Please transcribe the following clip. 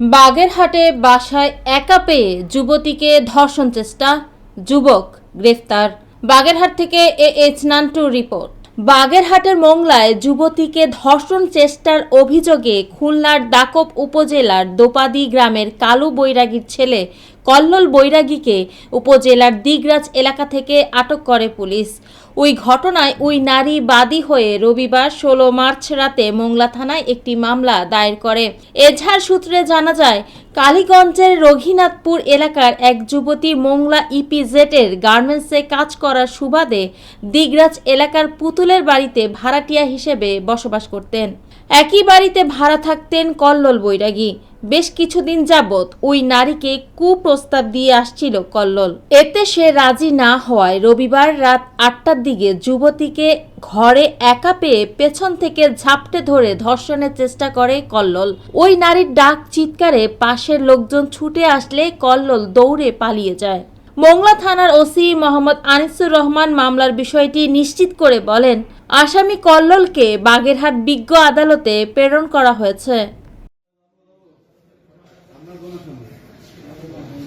বাগেরহাটে বাসায় একা পেয়ে যুবতীকে ধর্ষণ চেষ্টা, যুবক গ্রেফতার। বাগেরহাট থেকে এ এইচ নান্টু রিপোর্ট। বাগেরহাটের মংলায় যুবতীকে ধর্ষণ চেষ্টার অভিযোগে খুলনার দাকব উপজেলার দোপাদি গ্রামের কালু বৈরাগীর ছেলে কল্লোল বৈরাগীকে উপজেলার দিগরাজ এলাকা থেকে আটক করে পুলিশ। ওই ঘটনায় ওই নারী বাদী হয়ে রবিবার ষোলো মার্চ রাতে মোংলা থানায় একটি মামলা দায়ের করে। এজাহার সূত্রে জানা যায়, কালীগঞ্জের রঘিনাথপুর এলাকার এক যুবতী মোংলা ইপিজেটের গার্মেন্টসে কাজ করার সুবাদে দিগরাজ এলাকার পুতুলের বাড়িতে ভাড়াটিয়া হিসেবে বসবাস করতেন। একই বাড়িতে ভাড়া থাকতেন কল্লোল বৈরাগী। বেশ কিছুদিন যাবৎ ওই নারীকে কুপ্রস্তাব দিয়ে আসছিল কল্লোল। এতে সে রাজি না হওয়ায় রবিবার রাত আটটার দিকে যুবতীকে ঘরে একা পেয়ে পেছন থেকে ঝাপটে ধরে ধর্ষণের চেষ্টা করে কল্লোল। ওই নারীর ডাক চিৎকারে পাশের লোকজন ছুটে আসলে কল্লোল দৌড়ে পালিয়ে যায়। মোংলা থানার ওসি মোহাম্মদ আনিসুর রহমান মামলার বিষয়টি নিশ্চিত করে বলেন, আসামি কল্লোলকে বাগেরহাট বিজ্ঞ আদালতে প্রেরণ করা হয়েছে। Thank you.